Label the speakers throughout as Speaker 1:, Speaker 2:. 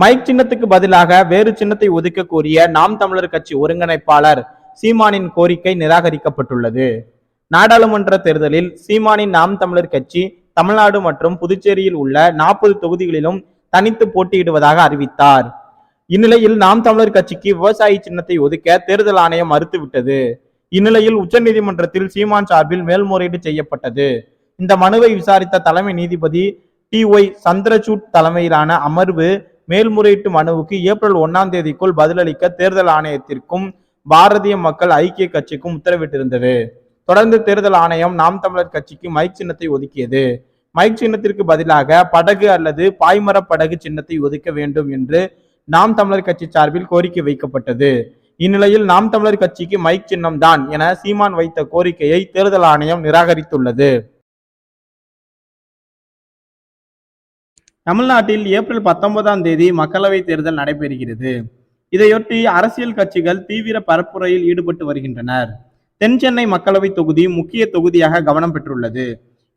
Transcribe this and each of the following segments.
Speaker 1: Mic சின்னத்துக்கு பதிலாக வேறு சின்னத்தை ஒதுக்க கோரிய நாம் தமிழர் கட்சி ஒருங்கிணைப்பாளர் சீமானின் கோரிக்கை நிராகரிக்கப்பட்டுள்ளது. நாடாளுமன்ற தேர்தலில் சீமானின் நாம் தமிழர் கட்சி தமிழ்நாடு மற்றும் புதுச்சேரியில் உள்ள நாற்பது தொகுதிகளிலும் தனித்து போட்டியிடுவதாக அறிவித்தார். இந்நிலையில் நாம் தமிழர் கட்சிக்கு விவசாயி சின்னத்தை ஒதுக்க தேர்தல் ஆணையம் மறுத்துவிட்டது. இந்நிலையில் உச்சநீதிமன்றத்தில் சீமான் சார்பில் மேல்முறையீடு செய்யப்பட்டது. இந்த மனுவை விசாரித்த தலைமை நீதிபதி டி ஒய் சந்திரசூட் தலைமையிலான அமர்வு மேல்முறையீட்டு மனுவுக்கு ஏப்ரல் ஒன்னாம் தேதிக்குள் பதிலளிக்க தேர்தல் ஆணையத்திற்கும் பாரதிய மக்கள் ஐக்கிய கட்சிக்கும் உத்தரவிட்டிருந்தது. தொடர்ந்து தேர்தல் ஆணையம் நாம் தமிழர் கட்சிக்கு மைக் சின்னத்தை ஒதுக்கியது. மைக் சின்னத்திற்கு பதிலாக படகு அல்லது பாய்மர படகு சின்னத்தை ஒதுக்க வேண்டும் என்று நாம் தமிழர் கட்சி சார்பில் கோரிக்கை வைக்கப்பட்டது. இந்நிலையில் நாம் தமிழர் கட்சிக்கு மைக் சின்னம் தான் என சீமான் வைத்த கோரிக்கையை தேர்தல் ஆணையம் நிராகரித்துள்ளது. தமிழ்நாட்டில் ஏப்ரல் பத்தொன்பதாம் தேதி மக்களவை தேர்தல் நடைபெறுகிறது. இதையொட்டி அரசியல் கட்சிகள் தீவிர பரப்புரையில் ஈடுபட்டு வருகின்றனர். தென் சென்னை மக்களவை தொகுதி முக்கிய தொகுதியாக கவனம் பெற்றுள்ளது.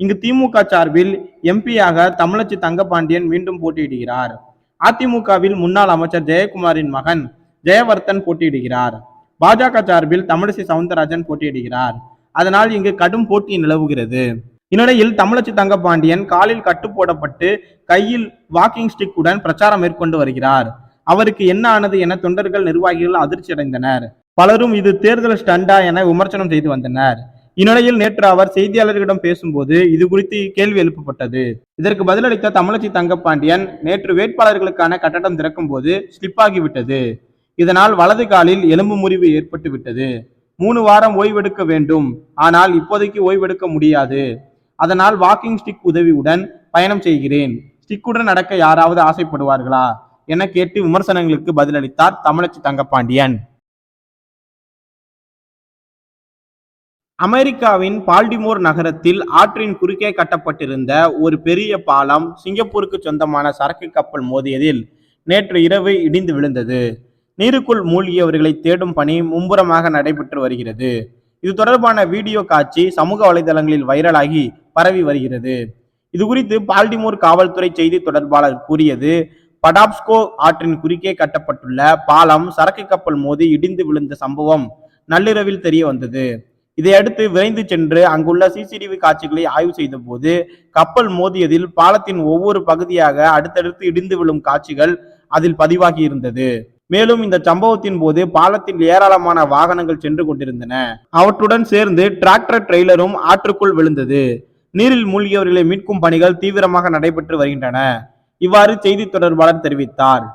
Speaker 1: இங்கு திமுக சார்பில் எம்பியாக தமிழச்சி தங்கபாண்டியன் மீண்டும் போட்டியிடுகிறார். அதிமுகவில் முன்னாள் அமைச்சர் ஜெயக்குமாரின் மகன் ஜெயவர்தன் போட்டியிடுகிறார். பாஜக சார்பில் தமிழிசை சவுந்தரராஜன் போட்டியிடுகிறார். அதனால் இங்கு கடும் போட்டி நிலவுகிறது. இந்நிலையில் தமிழச்சி தங்கபாண்டியன் காலில் கட்டு போடப்பட்டு கையில் வாக்கிங் ஸ்டிக் உடன் பிரச்சாரம் மேற்கொண்டு வருகிறார். அவருக்கு என்ன ஆனது என தொண்டர்கள் நிர்வாகிகள் அதிர்ச்சி அடைந்தனர். பலரும் இது தேர்தல் ஸ்டண்டா என விமர்சனம் செய்து வந்தனர். இந்நிலையில் நேற்று அவர் செய்தியாளர்களிடம் பேசும்போது இது குறித்து கேள்வி எழுப்பப்பட்டது. இதற்கு பதிலளித்த தமிழச்சி தங்கப்பாண்டியன் நேற்று வேட்பாளர்களுக்கான கட்டடம் திறக்கும் போது ஸ்லிப் ஆகிவிட்டது. இதனால் வலது காலில் எலும்பு முறிவு ஏற்பட்டு விட்டது மூணு வாரம் ஓய்வெடுக்க வேண்டும். ஆனால் இப்போதைக்கு ஓய்வெடுக்க முடியாது. அதனால் வாக்கிங் ஸ்டிக் உதவியுடன் பயணம் செய்கிறேன். ஸ்டிக்குடன் நடக்க யாராவது ஆசைப்படுவார்களா? என கேட்டு விமர்சனங்களுக்கு பதிலளித்தார் தமிழச்சி தங்கப்பாண்டியன். அமெரிக்காவின் பால்டிமோர் நகரத்தில் ஆற்றின் குறுக்கே கட்டப்பட்டிருந்த ஒரு பெரிய பாலம் சிங்கப்பூருக்கு சொந்தமான சரக்கு கப்பல் மோதியதில் நேற்று இரவு இடிந்து விழுந்தது. நீருக்குள் மூழ்கியவர்களை தேடும் பணி மும்புறமாக நடைபெற்று வருகிறது. இது தொடர்பான வீடியோ காட்சி சமூக வலைதளங்களில் வைரலாகி பரவி வருகிறது. இது குறித்து பால்டிமோர் காவல்துறை செய்தி தொடர்பாளர் கூறியது படாப்ஸ்கோ ஆற்றின் குறுக்கே கட்டப்பட்டுள்ள பாலம் சரக்கு கப்பல் மோதி இடிந்து விழுந்த சம்பவம் நள்ளிரவில் தெரிய வந்தது. இதையடுத்து விரைந்து சென்று அங்குள்ள சிசிடிவி காட்சிகளை ஆய்வு செய்த போது கப்பல் மோதியதில் பாலத்தின் ஒவ்வொரு பகுதியாக அடுத்தடுத்து இடிந்து விழும் காட்சிகள் அதில் பதிவாகி இருந்தது. மேலும் இந்த சம்பவத்தின் போது பாலத்தில் ஏராளமான வாகனங்கள் சென்று கொண்டிருந்தன. அவற்றுடன் சேர்ந்து டிராக்டர் ட்ரெய்லரும் ஆற்றுக்குள் விழுந்தது. நீரில் மூழ்கியவர்களை மீட்கும் பணிகள் தீவிரமாக நடைபெற்று வருகின்றன. இவ்வாறு செய்தி தொடர்பாளர் தெரிவித்தார்.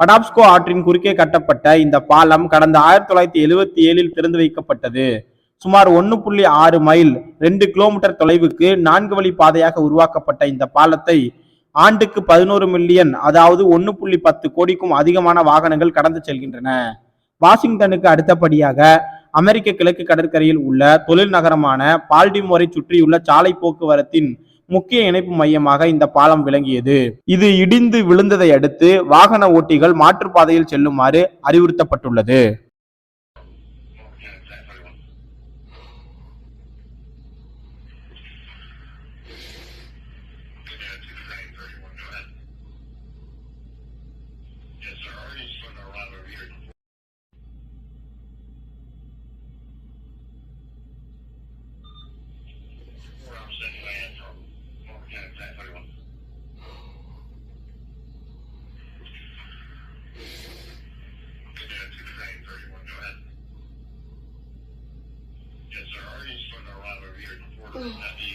Speaker 1: படாப்ஸ்கோ ஆற்றின் குறுக்கே கட்டப்பட்ட இந்த பாலம் கடந்த ஆயிரத்தி தொள்ளாயிரத்தி எழுவத்தி ஏழில் திறந்து வைக்கப்பட்டது. சுமார் ஒன்னு புள்ளி ஆறு மைல் ரெண்டு கிலோமீட்டர் தொலைவுக்கு நான்கு வழி பாதையாக உருவாக்கப்பட்ட இந்த பாலத்தை ஆண்டுக்கு பதினோரு மில்லியன் அதாவது ஒன்னு புள்ளி பத்து கோடிக்கும் அதிகமான வாகனங்கள் கடந்து செல்கின்றன. வாஷிங்டனுக்கு அடுத்தபடியாக அமெரிக்க கிழக்கு கடற்கரையில் உள்ள தொழில் நகரமான பால்டிமோரை சுற்றியுள்ள சாலை போக்குவரத்தின் முக்கிய இணைப்பு மையமாக இந்த பாலம் விளங்கியது இது இடிந்து விழுந்ததை அடுத்து வாகன ஓட்டிகள் மாற்றுப்பாதையில் செல்லுமாறு அறிவுறுத்தப்பட்டுள்ளது
Speaker 2: Yes, sir. Ooh.